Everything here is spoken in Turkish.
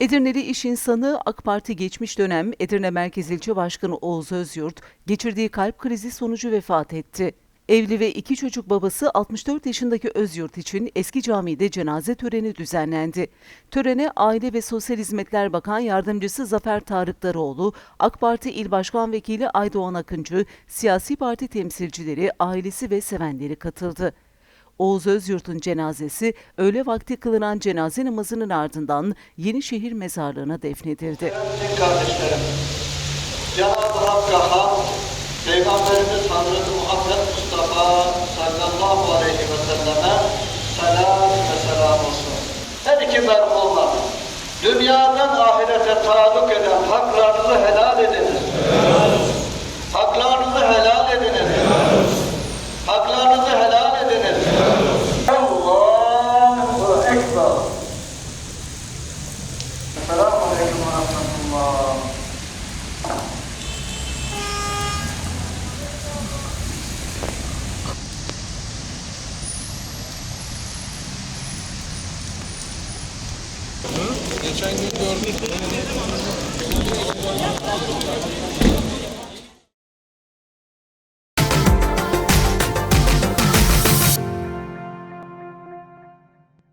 Edirneli iş insanı AK Parti geçmiş dönem Edirne Merkez İlçe Başkanı Oğuz Özyurt geçirdiği kalp krizi sonucu vefat etti. Evli ve iki çocuk babası 64 yaşındaki Özyurt için eski camide cenaze töreni düzenlendi. Törene Aile ve Sosyal Hizmetler Bakan Yardımcısı Zafer Tarıkdaroğlu, AK Parti İl Başkan Vekili Aydoğan Akıncı, siyasi parti temsilcileri, ailesi ve sevenleri katıldı. Oğuz Özyurt'un cenazesi öğle vakti kılınan cenaze namazının ardından Yenişehir mezarlığına defnedildi. Kardeşlerim, Cenab-ı Hakk'a hamd, Peygamberimiz Hazreti Muhammed Mustafa sallallahu aleyhi ve selleme selam ve selam olsun. Her iki merhuma, dünyadan ahirete taluk eden haklarınızı helal ediniz. Haklarınızı helal ediniz. Haklarınızı helal ediniz. Allahu Ekber. Selamun Aleyküm ve Rahmetullah. Geçen gün gördük.